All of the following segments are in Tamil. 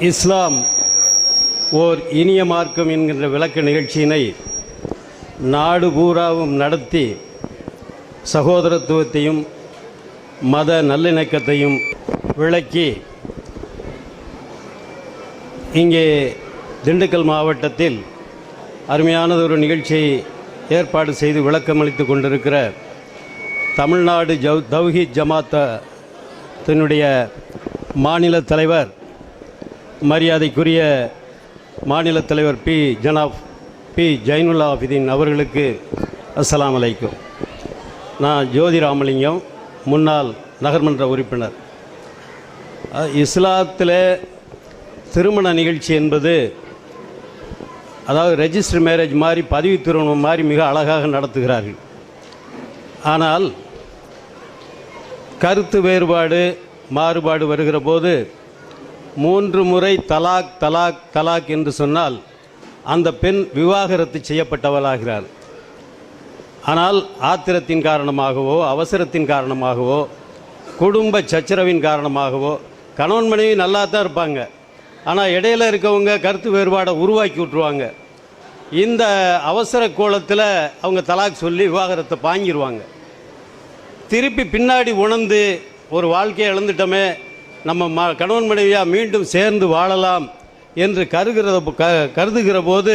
இஸ்லாம் ஓர் இனிய மார்க்கம் என்கின்ற விளக்க நிகழ்ச்சியினை நாடு பூராவும் நடத்தி சகோதரத்துவத்தையும் மத நல்லிணக்கத்தையும் விளக்கி இங்கே திண்டுக்கல் மாவட்டத்தில் அருமையானதொரு நிகழ்ச்சியை ஏற்பாடு செய்து விளக்கமளித்து கொண்டிருக்கிற தமிழ்நாடு ஜவ் தௌஹீத் ஜமாத்தத்தினுடைய மாநில தலைவர் மரியாதைக்குரிய மாநில தலைவர் பி ஜனாப் பி ஜைனுல்லா ஆபிதீன் அவர்களுக்கு அஸ்லாம் அலைக்கும். நான் ஜோதி ராமலிங்கம் முன்னாள் நகர்மன்ற உறுப்பினர். இஸ்லாத்தில் திருமண நிகழ்ச்சி என்பது அதாவது ரெஜிஸ்டர் மேரேஜ் மாதிரி பதிவு திருமணம் மாதிரி மிக அழகாக நடத்துகிறார்கள். ஆனால் கருத்து வேறுபாடு மாறுபாடு வருகிற போது மூன்று முறை தலாக் தலாக் தலாக் என்று சொன்னால் அந்த பெண் விவாகரத்து செய்யப்பட்டவளாகிறார் ஆனால் ஆத்திரத்தின் காரணமாகவோ அவசரத்தின் காரணமாகவோ குடும்ப சச்சரவின் காரணமாகவோ கணவன் மனைவி நல்லா தான் இருப்பாங்க. ஆனால் இடையில இருக்கவங்க கருத்து வேறுபாடை உருவாக்கி விட்ருவாங்க இந்த அவசர கோலத்தில் அவங்க தலாக் சொல்லி விவாகரத்தை பாங்கிடுவாங்க திருப்பி பின்னாடி உணர்ந்து ஒரு வாழ்க்கையை இழந்துட்டோமே நம்ம ம கணவன் மனைவியாக மீண்டும் சேர்ந்து வாழலாம் என்று கருகிற க கருதுகிற போது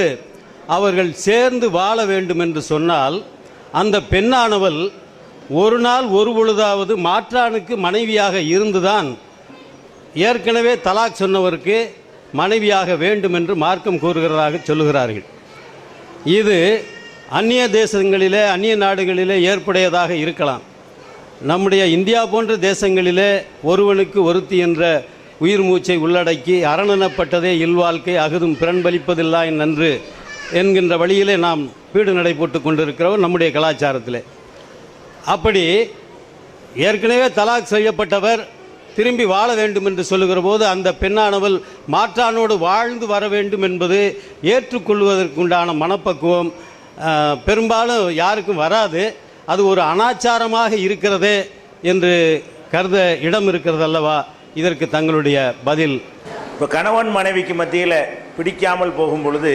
அவர்கள் சேர்ந்து வாழ வேண்டும் என்று சொன்னால் அந்த பெண்ணானவள் ஒரு நாள் ஒரு பொழுதாவது மாற்றானுக்கு மனைவியாக இருந்துதான் ஏற்கனவே தலாக் சொன்னவருக்கு மனைவியாக வேண்டும் என்று மார்க்கம் கூறுகிறதாக சொல்லுகிறார்கள். இது அந்நிய தேசங்களிலே அந்நிய நாடுகளிலே ஏற்புடையதாக இருக்கலாம். நம்முடைய இந்தியா போன்ற தேசங்களிலே ஒருவனுக்கு ஒருத்தி என்ற உயிர் மூச்சை உள்ளடக்கி அரணனப்பட்டதே இல்வாழ்க்கை அகுதும் பிறன்பலிப்பதில்லா நன்று என்கின்ற வழியிலே நாம் வீடு நடைபோட்டு கொண்டிருக்கிறோம் நம்முடைய கலாச்சாரத்தில். அப்படி ஏற்கனவே தலாக் செய்யப்பட்டவர் திரும்பி வாழ வேண்டும் என்று சொல்லுகிற போது அந்த பெண்ணானவள் மாற்றானோடு வாழ்ந்து வர வேண்டும் என்பது ஏற்றுக்கொள்வதற்குண்டான மனப்பக்குவம் பெரும்பாலும் யாருக்கும் வராது. அது ஒரு அனாச்சாரமாக இருக்கிறதே என்று கருத இடம் இருக்கிறது அல்லவா இதற்கு தங்களுடைய பதில். இப்போ கணவன் மனைவிக்கு மத்தியில் பிடிக்காமல் போகும் பொழுது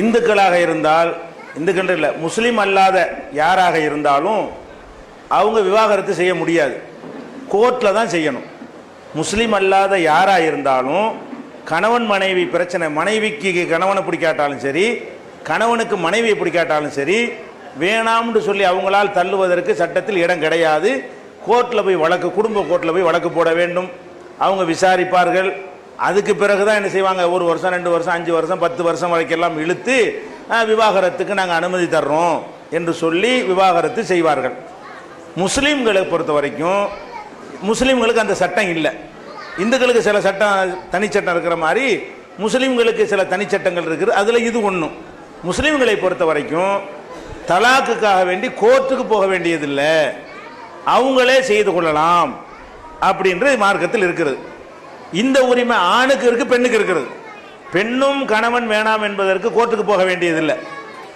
இந்துக்களாக இருந்தால் இந்துக்கள் இல்லை முஸ்லீம் அல்லாத யாராக இருந்தாலும் அவங்க விவாகரத்து செய்ய முடியாது. கோர்ட்டில் தான் செய்யணும். முஸ்லீம் அல்லாத யாராக இருந்தாலும் கணவன் மனைவி பிரச்சனை மனைவிக்கு கணவனை பிடிக்காட்டாலும் சரி கணவனுக்கு மனைவியை பிடிக்காட்டாலும் சரி வேணாம்னு சொல்லி அவங்களால் தள்ளுவதற்கு சட்டத்தில் இடம் கிடையாது. கோர்ட்டில் போய் வழக்கு குடும்ப கோர்ட்டில் போய் வழக்கு போட வேண்டும். அவங்க விசாரிப்பார்கள். அதுக்கு பிறகு தான் என்ன செய்வாங்க? ஒரு வருஷம் ரெண்டு வருஷம் அஞ்சு வருஷம் பத்து வருஷம் வரைக்கெல்லாம் இழுத்து விவாகரத்துக்கு நாங்கள் அனுமதி தர்றோம் என்று சொல்லி விவாகரத்து செய்வார்கள். முஸ்லீம்களை பொறுத்த வரைக்கும் முஸ்லீம்களுக்கு அந்த சட்டம் இல்லை. இந்துக்களுக்கு சில சட்டம் தனிச்சட்டம் இருக்கிற மாதிரி முஸ்லீம்களுக்கு சில தனிச்சட்டங்கள் இருக்குது. அதில் இது ஒன்றும் முஸ்லீம்களை பொறுத்த வரைக்கும் தலாக்குக்காக வேண்டி கோர்ட்டுக்கு போக வேண்டியதில்லை. அவங்களே செய்து கொள்ளலாம் அப்படின்றது மார்க்கத்தில் இருக்கிறது. இந்த உரிமை ஆணுக்கு இருக்கு பெண்ணுக்கு இருக்கிறது. பெண்ணும் கணவன் வேணாம் என்பதற்கு கோர்ட்டுக்கு போக வேண்டியதில்லை.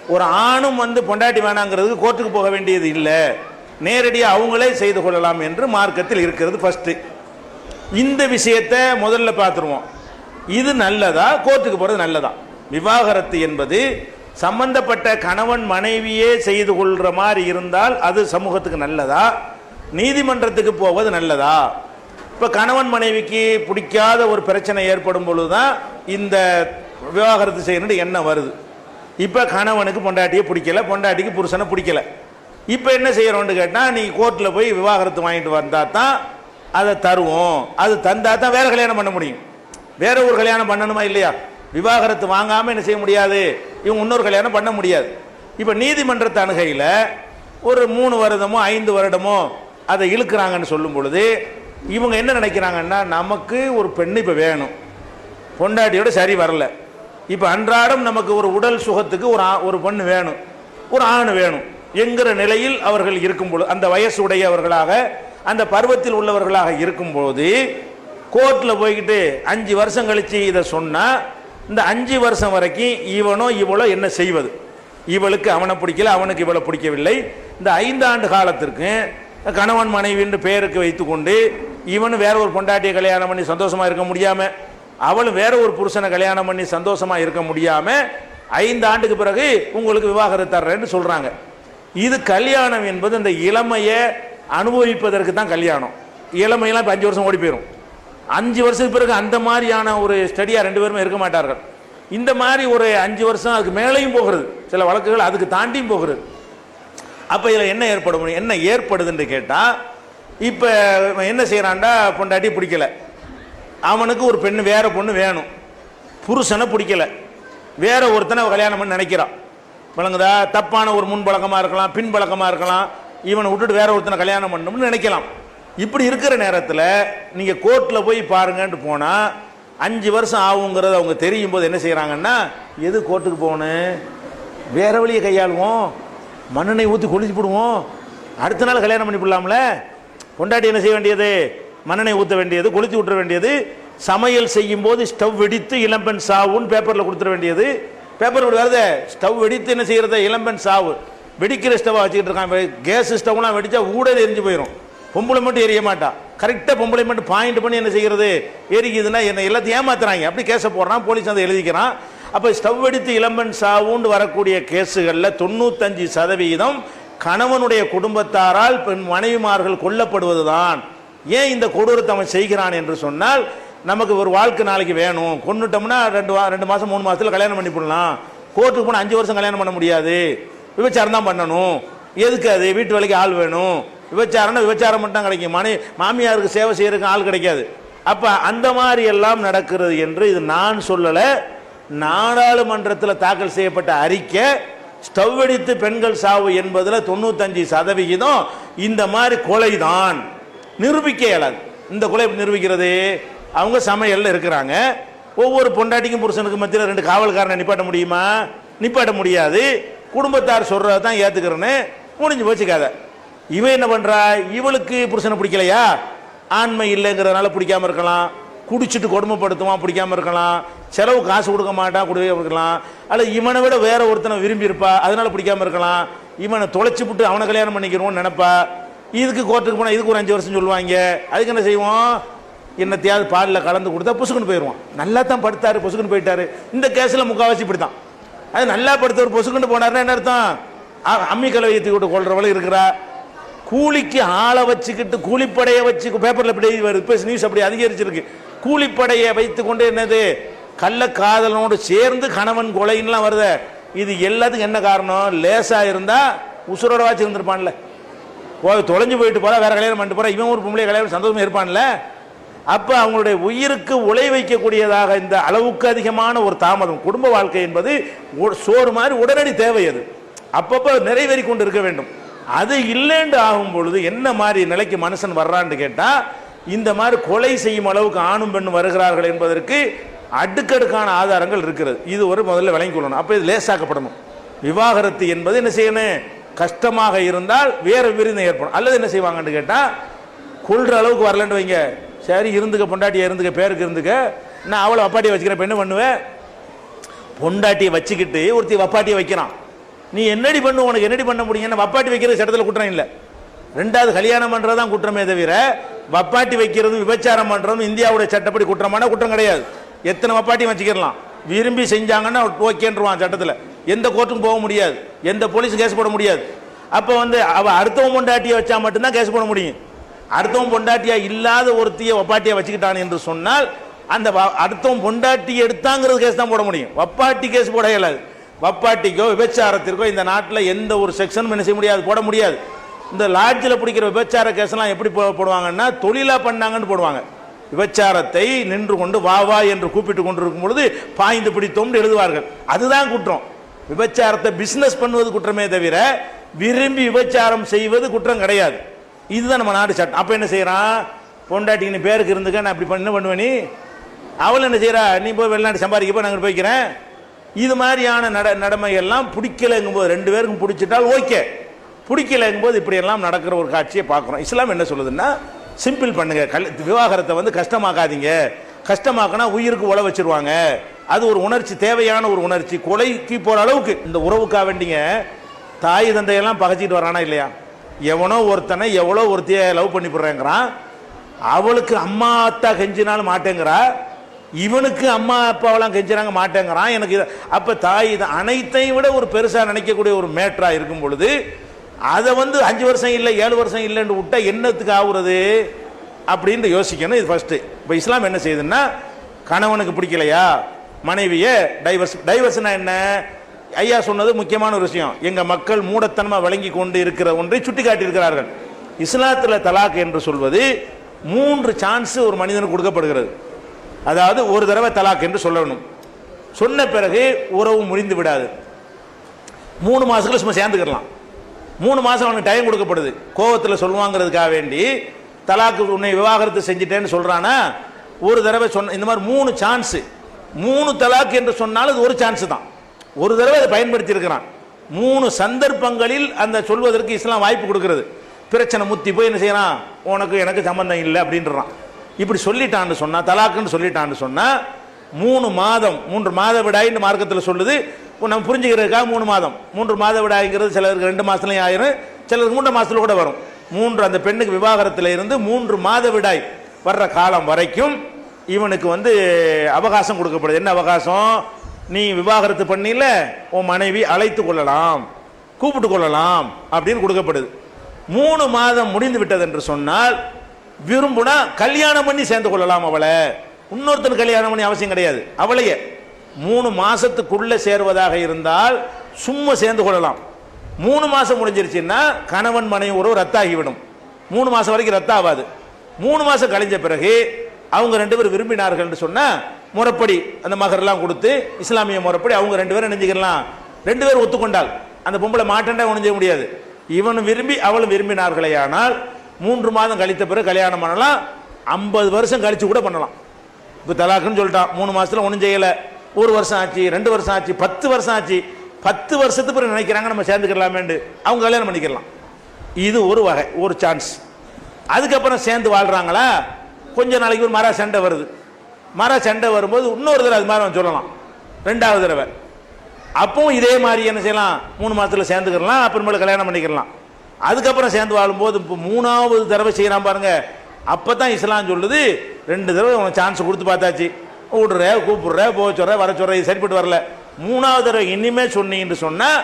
ஒரு ஆணும் வந்து பொண்டாட்டி வேணாங்கிறதுக்கு கோர்ட்டுக்கு போக வேண்டியது இல்லை. நேரடியாக அவங்களே செய்து கொள்ளலாம் என்று மார்க்கத்தில் இருக்கிறது ஃபஸ்ட்டு இந்த விஷயத்தை முதல்ல பார்த்துருவோம். இது நல்லதா? கோர்ட்டுக்கு போகிறது நல்லதா? விவாகரத்து என்பது சம்பந்தப்பட்ட கணவன் மனைவியே செய்து கொள்கிற மாதிரி இருந்தால் அது சமூகத்துக்கு நல்லதா? நீதிமன்றத்துக்கு போவது நல்லதா? இப்போ கணவன் மனைவிக்கு பிடிக்காத ஒரு பிரச்சனை ஏற்படும் பொழுது தான் இந்த விவாகரத்து செய்யணும்னு எண்ணம் வருது. இப்போ கணவனுக்கு பொண்டாட்டியை பிடிக்கல பொண்டாட்டிக்கு புருஷனை பிடிக்கல. இப்போ என்ன செய்யறோம்னு கேட்டால் நீ கோர்ட்டில் போய் விவாகரத்து வாங்கிட்டு வந்தா தான் அதை தருவோம். அது தந்தா தான் வேற கல்யாணம் பண்ண முடியும். வேற ஒரு கல்யாணம் பண்ணணுமா இல்லையா? விவாகரத்து வாங்காமல் என்ன செய்ய முடியாது? இவங்க இன்னொரு கல்யாணம் பண்ண முடியாது. இப்போ நீதிமன்றத்து அணுகையில் ஒரு மூணு வருடமோ ஐந்து வருடமோ அதை இழுக்கிறாங்கன்னு சொல்லும் பொழுது இவங்க என்ன நினைக்கிறாங்கன்னா நமக்கு ஒரு பெண் இப்போ வேணும். பொண்டாட்டியோட சரி வரல. இப்போ அன்றாடம் நமக்கு ஒரு உடல் சுகத்துக்கு ஒரு ஆ- ஒரு பெண் வேணும். ஒரு ஆண் வேணும். என்கிற நிலையில் அவர்கள் இருக்கும்பொழுது அந்த வயசு உடையவர்களாக அந்த பருவத்தில் உள்ளவர்களாக இருக்கும்போது கோர்ட்டில் போய்கிட்டு அஞ்சு வருஷம் கழித்து இதை சொன்னால் இந்த அஞ்சு வருஷம் வரைக்கும் இவனோ இவளோ என்ன செய்வது? இவளுக்கு அவனை பிடிக்கல அவனுக்கு இவளை பிடிக்கவில்லை. இந்த ஐந்தாண்டு காலத்திற்கு கணவன் மனைவி என்று பெயருக்கு வைத்துக்கொண்டு இவனும் வேற ஒரு பொண்டாட்டியை கல்யாணம் பண்ணி சந்தோஷமாக இருக்க முடியாமல் அவளும் வேற ஒரு புருஷனை கல்யாணம் பண்ணி சந்தோஷமாக இருக்க முடியாமல் ஐந்து ஆண்டுக்கு பிறகு உங்களுக்கு விவாகரத்து தர்றேன்னு சொல்கிறாங்க இது கல்யாணம் என்பது இந்த இளமையை அனுபவிப்பதற்கு தான் கல்யாணம். இளமையெல்லாம் இப்போ அஞ்சு வருஷம் ஓடி போயிடும் அஞ்சு வருஷத்துக்கு பிறகு அந்த மாதிரியான ஒரு ஸ்டடியாக ரெண்டு பேருமே இருக்க மாட்டார்கள். இந்த மாதிரி ஒரு அஞ்சு வருஷம் அதுக்கு மேலேயும் போகிறது. சில வழக்குகள் அதுக்கு தாண்டியும் போகிறது. அப்போ இதில் என்ன ஏற்படும் என்ன ஏற்படுதுன்னு கேட்டால் இப்போ என்ன செய்கிறான்டா பொண்டாட்டி பிடிக்கல. அவனுக்கு ஒரு பெண்ணு வேற பொண்ணு வேணும். புருஷனை பிடிக்கல. வேற ஒருத்தனை கல்யாணம் பண்ணி நினைக்கிறான். விளங்குதா? தப்பான ஒரு முன் பழக்கமாக இருக்கலாம் பின்பழக்கமாக இருக்கலாம். இவனை விட்டுட்டு வேற ஒருத்தனை கல்யாணம் பண்ணணும்னு நினைக்கலாம். இப்படி இருக்கிற நேரத்தில் நீங்கள் கோர்ட்டில் போய் பாருங்கன்ட்டு போனால் அஞ்சு வருஷம் ஆகுங்கிறது அவங்க தெரியும் போது என்ன செய்கிறாங்கன்னா எது கோர்ட்டுக்கு போகணும்? வேற வழியை கையாளுவோம். மண்ணெண்ணெய் ஊற்றி கொளிச்சு போடுவோம். அடுத்த நாள் கல்யாணம் பண்ணி போடலாம்ல. கொண்டாட்டி என்ன செய்ய வேண்டியது? மண்ணெண்ணெய் ஊற்ற வேண்டியது கொளுத்தி விட்டுற வேண்டியது. சமையல் செய்யும் போது ஸ்டவ் வெடித்து இளம்பெண் சாவுன்னு பேப்பரில் கொடுத்துட வேண்டியது. பேப்பர் இப்படி வருதே. ஸ்டவ் வெடித்து என்ன செய்கிறத இளம்பெண் சாவு. வெடிக்கிற ஸ்டவ்வாக வச்சுக்கிட்டு இருக்கான். கேஸ் ஸ்டவ்லாம் வெடித்தா ஊடல் எரிஞ்சு போயிடும் பொம்பளை மட்டும் எரிய மாட்டா. கரெக்டாக பொம்பளை மட்டும் பாயிண்ட் பண்ணி என்ன செய்கிறது எரிக்குதுன்னா என்ன எல்லாத்தையும் ஏமாத்துறாங்க. அப்படி கேஸை போடுறான் போலீஸ் அதை எழுதிக்கிறான். அப்போ ஸ்டவ் வெடித்து இளம்பன் சாவுண்டு வரக்கூடிய கேஸுகளில் தொண்ணூத்தஞ்சு சதவீதம் கணவனுடைய குடும்பத்தாரால் பெண் மனைவிமார்கள் கொல்லப்படுவது தான் ஏன் இந்த கொடூரத்தை அவன் செய்கிறான் என்று சொன்னால் நமக்கு ஒரு வாழ்க்கை நாளைக்கு வேணும். கொண்டுட்டோம்னா ரெண்டு வா ரெண்டு மாதம் மூணு மாதத்தில் கல்யாணம் பண்ணி போடலாம். கோர்ட்டுக்கு போனால் அஞ்சு வருஷம் கல்யாணம் பண்ண முடியாது. விபச்சாரம் தான் பண்ணணும். எதுக்கு அது? வீட்டு வேலைக்கு ஆள் வேணும். விபச்சாரம்னா விபச்சாரம் மட்டும் கிடைக்கும். மனை மாமியாருக்கு சேவை செய்யறதுக்கு ஆள் கிடைக்காது. அப்போ அந்த மாதிரி எல்லாம் நடக்கிறது என்று இது நான் சொல்லலை. நாடாளுமன்றத்தில் தாக்கல் செய்யப்பட்ட அறிக்கை ஸ்டவ் வெடித்து பெண்கள் சாவு என்பதில் தொண்ணூத்தஞ்சு சதவிகிதம் இந்த மாதிரி கொலை தான் நிரூபிக்க இயலாது. இந்த கொலை நிரூபிக்கிறது? அவங்க சமையலில் இருக்கிறாங்க. ஒவ்வொரு பொண்டாட்டிக்கும் புருஷனுக்கு மத்தியில் ரெண்டு காவல்காரனை நிப்பாட்ட முடியுமா? நிப்பாட்ட முடியாது. குடும்பத்தார் சொல்றதை தான் ஏற்றுக்கிறேன்னு முடிஞ்சு போச்சு கதை இவன் என்ன பண்றா? இவளுக்கு புருஷனை பிடிக்கலையா? ஆண்மை இல்லைங்கிறதுனால பிடிக்காம இருக்கலாம். குடிச்சிட்டு கொடுமைப்படுத்துவான் பிடிக்காம இருக்கலாம். செலவு காசு கொடுக்க மாட்டான் கொடுக்க இருக்கலாம். அல்ல இவனை விட வேற ஒருத்தனை விரும்பி இருப்பா அதனால பிடிக்காம இருக்கலாம். இவனை தொலைச்சி விட்டு அவனை கல்யாணம் பண்ணிக்கிறோம்னு நினைப்பா. இதுக்கு கோர்ட்டுக்கு போனால் இதுக்கு ஒரு அஞ்சு வருஷம் சொல்லுவாங்க. அதுக்கு என்ன செய்வோம்? என்னத்தையாவது பாலில் கலந்து கொடுத்தா புசுக்குன்னு போயிடுவான். நல்லா தான் படுத்தாரு பொசுக்குன்னு போயிட்டாரு. இந்த கேஸில் முக்கால்வாசி இப்படி தான் அது நல்லா படுத்தவர் பொசுக்குன்னு போனாருன்னா என்ன அர்த்தம்? அம்மி கலவையத்தை விட்டு கொள்றவளும் இருக்கிறா. கூலிக்கு ஆளை வச்சுக்கிட்டு கூலிப்படையை வச்சு பேப்பரில் இப்படி வருது. இப்போ நியூஸ் அப்படி அதிகரிச்சிருக்கு. கூலிப்படையை வைத்து கொண்டு என்னது? கள்ள காதலனோடு சேர்ந்து கணவன் கொலைன்னுலாம் வருத. இது எல்லாத்துக்கும் என்ன காரணம்? லேசாக இருந்தால் உசுரோட வாச்சு இருந்திருப்பான்ல. போய் தொலைஞ்சு போயிட்டு போகிறா வேறு கல்யாணம் பண்ணிட்டு போறா. இவன் ஒரு பொம்பளை கல்யாணம் சந்தோஷமாக இருப்பான்ல. அப்போ அவங்களுடைய உயிருக்கு உழை வைக்கக்கூடியதாக இந்த அளவுக்கு அதிகமான ஒரு தாமதம். குடும்ப வாழ்க்கை என்பது சோறு மாதிரி உடனடி தேவை அது. அப்பப்போ நிறைவேறி கொண்டு இருக்க வேண்டும். அது இல்லைன்னு ஆகும் பொழுது என்ன மாதிரி நிலைக்கு மனுஷன் வர்றான்னு கேட்டால் இந்த மாதிரி கொலை செய்யும் அளவுக்கு ஆணும் பெண்ணும் வருகிறார்கள் என்பதற்கு அடுக்கடுக்கான ஆதாரங்கள் இருக்கிறது. இது ஒரு முதல்ல விளங்கி கொள்ளணும். அப்போ இது லேசாக்கப்படணும். விவாகரத்து என்பது என்ன செய்யணும்? கஷ்டமாக இருந்தால் வேற விருந்தம் ஏற்படும். அல்லது என்ன செய்வாங்கன்னு கேட்டால் கொள்கிற அளவுக்கு வரலன்னு வைங்க. சரி இருந்துக்க பொண்டாட்டியை இருந்துக்க பேருக்கு இருந்துக்க நான் அவளை அப்பாட்டியை வச்சுக்கிறேன் இப்ப என்ன பண்ணுவேன். பொண்டாட்டியை வச்சுக்கிட்டு ஒருத்தி வப்பாட்டியை வைக்கிறான். நீ என்னடி பண்ணு உனக்கு என்னடி பண்ண முடியும்? வப்பாட்டி வைக்கிறது சட்டத்தில் குற்றம் இல்லை. ரெண்டாவது கல்யாணம் பண்றது தான் குற்றமே தவிர வப்பாட்டி வைக்கிறதும் விபச்சாரம் பண்றதும் இந்தியாவுடைய சட்டப்படி குற்றமான குற்றம் கிடையாது. எத்தனை வப்பாட்டியும் வச்சுக்கிடலாம். விரும்பி செஞ்சாங்கன்னா ஓகேன்றுவான் சட்டத்தில். எந்த கோர்ட்டும் போக முடியாது. எந்த போலீஸ் கேஸ் போட முடியாது. அப்போ வந்து அவள் அடுத்தவன் பொண்டாட்டியை வச்சா மட்டும்தான் கேஸ் போட முடியும். அடுத்தவன் பொண்டாட்டியா இல்லாத ஒருத்தியை வப்பாட்டியா வச்சுக்கிட்டான் என்று சொன்னால் அந்த வ- அடுத்தவன் பொண்டாட்டி எடுத்தாங்கிறது கேஸ் தான் போட முடியும். வப்பாட்டி கேஸ் போட இயலாது. வப்பாட்டிக்கோ விபச்சாரத்திற்கோ இந்த நாட்டில் எந்த ஒரு செக்ஷனும் என்ன செய்ய முடியாது போட முடியாது. இந்த லாட்ஜில் பிடிக்கிற விபச்சார கேஸ்லாம் எப்படி போடுவாங்கன்னா தொழிலாக பண்ணாங்கன்னு போடுவாங்க. விபச்சாரத்தை நின்று கொண்டு வா வா என்று கூப்பிட்டு கொண்டு இருக்கும் பொழுது பாய்ந்து பிடித்தோம்னு எழுதுவார்கள். அதுதான் குற்றம். விபச்சாரத்தை பிஸ்னஸ் பண்ணுவது குற்றமே தவிர விரும்பி விபச்சாரம் செய்வது குற்றம் கிடையாது. இதுதான் நம்ம நாடு சட்டம். அப்போ என்ன செய்கிறான் பொண்டாட்டிக்கு நீ பேருக்கு இருந்துக்க நான் அப்படி பண்ண என்ன பண்ணுவ நீ? அவள் என்ன செய்கிறா நீ போய் வெளிநாட்டு சம்பாதிக்க போய் நாங்கள் போய்க்கிறேன். இது மாதிரியான நட நடமைகள்லாம் பிடிக்கலைங்கும் போது ரெண்டு பேருக்கும் பிடிச்சிட்டால் ஓகே. பிடிக்கலைங்கும் போது இப்படி எல்லாம் நடக்கிற ஒரு காட்சியை பார்க்குறோம். இஸ்லாம் என்ன சொல்லுதுன்னா சிம்பிள் பண்ணுங்க. கல் விவாகரத்தை வந்து கஷ்டமாக்காதீங்க. கஷ்டமாக்கினா உயிருக்கு உழ வச்சிருவாங்க. அது ஒரு உணர்ச்சி தேவையான ஒரு உணர்ச்சி. கொலைக்கு போகிற அளவுக்கு இந்த உறவுக்காக வேண்டிங்க தாய் தந்தையெல்லாம் பகைச்சிட்டு வரானா இல்லையா? எவனோ ஒருத்தனை எவ்வளோ ஒருத்தைய லவ் பண்ணி போடுறேங்கிறான். அவளுக்கு அம்மா அத்தா கெஞ்சினாலும் மாட்டேங்கிறா. இவனுக்கு அம்மா அப்பாவெல்லாம் கெஞ்சுறாங்க மாட்டேங்கிறான். எனக்கு அப்போ அப்ப தாய் இது அனைத்தையும் விட ஒரு பெருசா நினைக்கக்கூடிய ஒரு மேட்ரா இருக்கும் பொழுது அதை வந்து அஞ்சு வருஷம் இல்லை ஏழு வருஷம் இல்லைன்னு விட்டா என்னத்துக்கு ஆகுறது அப்படின்னு யோசிக்கணும். இது ஃபர்ஸ்ட் இப்போ இஸ்லாம் என்ன செய்யுதுன்னா கணவனுக்கு பிடிக்கலையா? மனைவியை டைவர்ஸ் டைவர்ஸ்னா என்ன? ஐயா சொன்னது முக்கியமான ஒரு விஷயம். எங்க மக்கள் மூடத்தனமாக வழங்கி கொண்டு இருக்கிற ஒன்றை சுட்டி காட்டியிருக்கிறார்கள் இஸ்லாத்தில் தலாக் என்று சொல்வது மூன்று சான்ஸ் ஒரு மனிதனுக்கு கொடுக்கப்படுகிறது. அதாவது ஒரு தடவை தலாக் என்று சொல்லணும். சொன்ன பிறகு உறவு முறிந்து விடாது. மூணு மாசத்துல சும்மா சேர்ந்துக்கிடலாம். மூணு மாதம் அவனுக்கு டைம் கொடுக்கப்படுது. கோவத்தில் சொல்லுவாங்கிறதுக்காக வேண்டி தலாக்கு உன்னை விவாகரத்து செஞ்சிட்டேன்னு சொல்கிறான்னா ஒரு தடவை சொன்ன இந்த மாதிரி மூணு சான்ஸு மூணு தலாக்கு என்று சொன்னாலும் அது ஒரு சான்ஸ் தான். ஒரு தடவை அதை பயன்படுத்தியிருக்கிறான். மூணு சந்தர்ப்பங்களில் அந்த சொல்வதற்கு இஸ்லாம் வாய்ப்பு கொடுக்கறது. பிரச்சனை முத்தி போய் என்ன செய்யறான்? உனக்கு எனக்கு சம்பந்தம் இல்லை அப்படின்றான். இப்படி சொல்லிட்டான்னு சொன்னா தலாக்குன்னு சொல்லிட்டான்னு சொன்னா மூணு மாதம் மூன்று மாத விடாயின்னு மார்க்கத்தில் சொல்லுது. நம்ம புரிஞ்சுக்கிறதுக்காக மூணு மாதம். மூன்று மாத விடாய்ங்கிறது சிலருக்கு ரெண்டு மாதத்துலையும் ஆயிரும் சிலருக்கு மூன்று மாதத்தில் கூட வரும். மூன்று அந்த பெண்ணுக்கு விவாகரத்தில் இருந்து மூன்று மாத விடாய் வர்ற காலம் வரைக்கும் இவனுக்கு வந்து அவகாசம் கொடுக்கப்படுது. என்ன அவகாசம்? நீ விவாகரத்து பண்ணில உன் மனைவி அழைத்து கொள்ளலாம் கூப்பிட்டு கொள்ளலாம் அப்படின்னு கொடுக்கப்படுது. மூணு மாதம் முடிந்து விட்டது என்று சொன்னால் விரும்புனா கல்யாணம் பண்ணி சேர்ந்து கொள்ளலாம் அவளை. இன்னொருத்தன் கல்யாணம் பண்ணி அவசியம் கிடையாது. அவளையே. மூணு மாசத்துக்குள்ள சேர்வதாக இருந்தால் சும்மா சேர்ந்து கொள்ளலாம் மூணு மாசம் முடிஞ்சிருச்சுன்னா கணவன் மனைவி உறவு ரத்தாகிவிடும். மூணு மாசம் வரைக்கும் ரத்தாவாது. மூணு மாசம் கழிஞ்ச பிறகு அவங்க ரெண்டு பேரும் விரும்பினார்கள் என்று சொன்னா முறைப்படி அந்த மகர்லாம் கொடுத்து இஸ்லாமிய முறைப்படி அவங்க ரெண்டு பேரும் நினைஞ்சுக்கலாம் ரெண்டு பேரும் ஒத்துக்கொண்டால் அந்த பொம்பளை மாட்டண்டா ஒன்றும் செய்ய முடியாது. இவனும் விரும்பி அவளும் விரும்பினார்களே ஆனால் மூன்று மாதம் கழித்த பிறகு கல்யாணம் பண்ணலாம். ஐம்பது வருஷம் கழித்து கூட பண்ணலாம். இப்போ தலாக்குன்னு சொல்லிட்டான் மூணு மாதத்தில் ஒன்றும் செய்யலை. ஒரு வருஷம் ஆச்சு ரெண்டு வருஷம் ஆச்சு பத்து வருஷம் ஆச்சு. பத்து வருஷத்துக்கு பிறகு நினைக்கிறாங்க நம்ம சேர்ந்துக்கலாமேண்டு அவங்க கல்யாணம் பண்ணிக்கலாம். இது ஒரு வகை ஒரு சான்ஸ் அதுக்கப்புறம் சேர்ந்து வாழ்கிறாங்களா கொஞ்ச நாளைக்கு ஒரு மர சண்டை வருது. மர சண்டை வரும்போது இன்னொரு தடவை அது மாதிரி அவன் சொல்லலாம். ரெண்டாவது தடவை. அப்பவும் இதே மாதிரி என்ன செய்யலாம்? மூணு மாதத்தில் சேர்ந்துக்கலாம் அப்புறமேல கல்யாணம் பண்ணிக்கலாம் அதுக்கப்புறம் சேர்ந்து வாழும்போது இப்போ மூணாவது தடவை செய்கிறான் பாருங்க. அப்பதான் இஸ்லாம் சொல்லுது ரெண்டு தடவை உனக்கு சான்ஸ் கொடுத்து பார்த்தாச்சு. விடுற கூப்பிடுற போக சொல்ற வர சொல்ற இது சரிப்பட்டு வரல. மூணாவது தடவை இனிமே சொன்னீன்னு சொன்னால்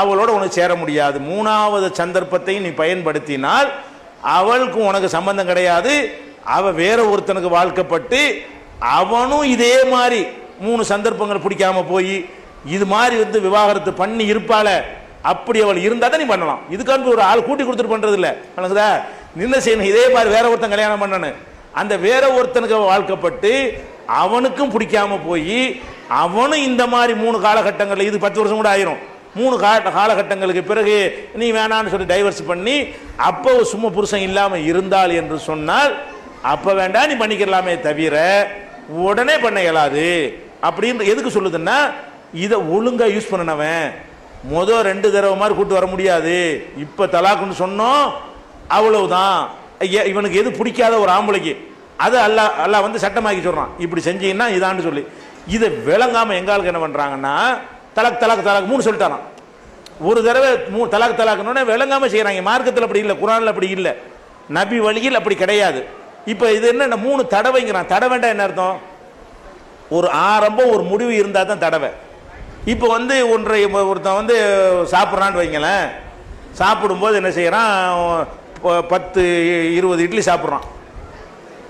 அவளோட உனக்கு சேர முடியாது. மூணாவது சந்தர்ப்பத்தை நீ பயன்படுத்தினால் அவளுக்கும் உனக்கு சம்பந்தம் கிடையாது. அவள் வேற ஒருத்தனுக்கு வாழ்க்கப்பட்டு அவனும் இதே மாதிரி மூணு சந்தர்ப்பங்கள் பிடிக்காம போய் இது மாதிரி வந்து விவாகரத்து பண்ணி இருப்பாள. அப்படி அவள் இருந்தா தான் நீ பண்ணலாம். இதுக்கான ஒரு ஆள் கூட்டி கொடுத்துட்டு பண்றது இல்ல வணங்குதா நின்ன செய்யணும். இதே மாதிரி வேற ஒருத்தன் கல்யாணம் பண்ணனு அந்த வேற ஒருத்தனுக்கு வாழ்க்கப்பட்டு அவனுக்கும் பிடிக்காம போய் அவனும் இந்த மாதிரி மூணு காலகட்டங்களில் இது பத்து வருஷம் கூட ஆயிரும். மூணு கால காலகட்டங்களுக்கு பிறகு நீ வேணான்னு சொல்லி டைவர்ஸ் பண்ணி அப்போ சும்மா புருஷன் இல்லாமல் இருந்தால் என்று சொன்னால் அப்போ வேண்டாம் நீ பண்ணிக்கலாமே தவிர உடனே பண்ண இயலாது. அப்படின்னு எதுக்கு சொல்லுதுன்னா இதை ஒழுங்காக யூஸ் பண்ணனவன். முத ரெண்டு தடவை மாதிரி கூட்டு வர முடியாது. இப்ப தலாக்குன்னு சொன்னோம் அவ்வளவுதான். ஐயா, இவனுக்கு எது பிடிக்காத ஒரு ஆம்பளைக்கு. அது அல்லா அல்லா வந்து சட்டமாக்கி சொல்றான். இப்படி செஞ்சீங்கன்னா இதான்னு சொல்லி. இதை விளங்காம எங்காளுக்கு என்ன பண்றாங்கன்னா தலக் தலாக் தலாக் மூணு சொல்லிட்டாரான் ஒரு தடவை மூ தலாக் தலாக்குன்னு விளங்காம செய்கிறாங்க மார்க்கத்தில் அப்படி இல்லை குரானில் அப்படி இல்லை. நபி வழியில் அப்படி கிடையாது. இப்போ இது என்ன மூணு தடவைங்கிறான். தடவைண்டா என்ன அர்த்தம்? ஒரு ஆரம்பம் ஒரு முடிவு இருந்தால் தான் தடவை. இப்போ வந்து ஒன்றை ஒருத்தன் வந்து சாப்பிட்றான்னு வைங்களேன். சாப்பிடும்போது என்ன செய்கிறான் பத்து இருபது இட்லி சாப்பிட்றான்.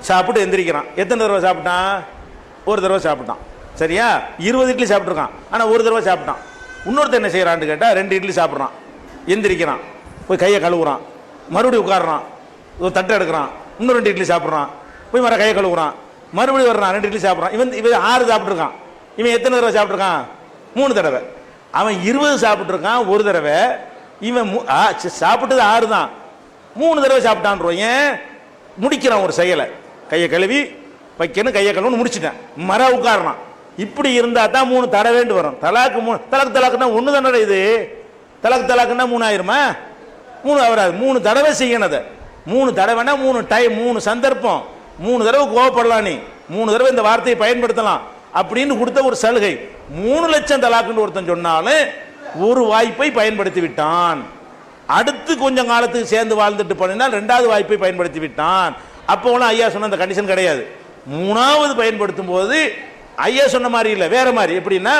சாப்பிட்டு எந்திரிக்கிறான். எத்தனை தடவை சாப்பிட்டான்? ஒரு தடவை சாப்பிட்டான். சரியா? இருபது இட்லி சாப்பிட்ருக்கான். ஆனால் ஒரு தடவை சாப்பிட்டான். இன்னொருத்தன் என்ன செய்கிறான்னு கேட்டால் ரெண்டு இட்லி சாப்பிட்றான். எந்திரிக்கிறான். போய் கையை கழுவுறான். மறுபடியும் உட்காடுறான் ஒரு தட்டை எடுக்கிறான். இன்னும் ரெண்டு இட்லி சாப்பிட்றான். போய் மர கையை கழுவுறான். மறுபடியும் வர்றான். ரெண்டு இட்லி சாப்பிட்றான். இவன் இவன் ஆறு சாப்பிட்ருக்கான். இவன் எத்தனை தடவை சாப்பிட்ருக்கான்? மூணு தடவை. அவன் இருபது சாப்பிட்ருக்கான் ஒரு தடவை. இவன் ஆ, சாப்பிட்டது ஆறு தான். மூணு தடவை சாப்பிட்டான்றோம். ஏன்? முடிக்கிறான் ஒரு செயலை. கையை கழுவி வைக்கணும் கையை கழுவுன்னு முடிச்சிட்டேன். மர உட்காரணும் இப்படி இருந்தால் தான் மூணு தடவேண்டு வரும். தலாக்கு மூணு தலாக்கு தலாக்குன்னா ஒன்று தானே இது? தலாக்கு தலாக்குன்னா மூணு ஆயிருமா? மூணு வராது மூணு தடவை செய்யணும் அதை. மூணு தடவைனா மூணு டைம் மூணு சந்தர்ப்பம். மூணு தடவை கோவப்படலாம் நீ. மூணு தடவை இந்த வார்த்தையை பயன்படுத்தலாம். அப்படின்னு கொடுத்த ஒரு சலுகை. மூணு லட்சம் தலாக்குன்னு ஒருத்தன் சொன்னாலும் ஒரு வாய்ப்பை பயன்படுத்தி விட்டான். அடுத்து கொஞ்சம் காலத்துக்கு சேர்ந்து வாழ்ந்துட்டு போனால் ரெண்டாவது வாய்ப்பை பயன்படுத்தி விட்டான். அப்போலாம் ஐயா சொன்ன அந்த கண்டிஷன் கிடையாது. மூணாவது பயன்படுத்தும் போது ஐயா சொன்ன மாதிரி இல்லை வேற மாதிரி. எப்படின்னா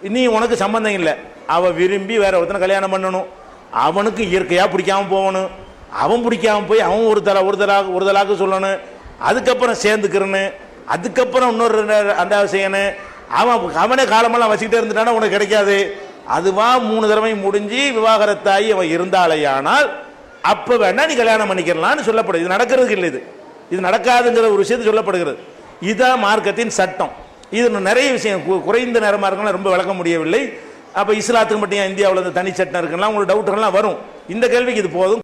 நீ உனக்கு சம்பந்தம் இல்லை. அவன் விரும்பி வேற ஒருத்தனை கல்யாணம் பண்ணணும். அவனுக்கு இயற்கையாக பிடிக்காம போகணும். அவன் பிடிக்காம போய் அவன் ஒரு தலா ஒரு தலாக்கு ஒரு தலாக்கு சொல்லணும். அதுக்கப்புறம் சேர்ந்துக்கிறன்னு அதுக்கப்புறம் இன்னொரு ரெண்டு- ரெண்டாவது செய்யணும். அவன் அவனே காலமெல்லாம் வச்சுக்கிட்டே இருந்துட்டானா உனக்கு கிடைக்காது. அதுவா மூணு தடவை முடிஞ்சு விவாகரத்தாகி அவன் இருந்தாலேயானால் அப்போ வேணா நீ கல்யாணம் பண்ணிக்கிறலாம்னு சொல்லப்படுது. இது நடக்கிறதுக்கு இல்லை இது. இது நடக்காதுங்கிற ஒரு விஷயத்தை சொல்லப்படுகிறது. இதுதான் மார்க்கத்தின் சட்டம். இது நிறைய விஷயம். கு- குறைந்த நேரமாக இருக்கலாம் ரொம்ப விளக்க முடியவில்லை. அப்போ இஸ்லாத்துக்கு மட்டும் இந்தியாவில் இந்த தனி சட்டம் இருக்குன்னா உங்களுக்கு டவுட்டுகள்லாம் வரும். இந்த கேள்விக்கு இது போதும்.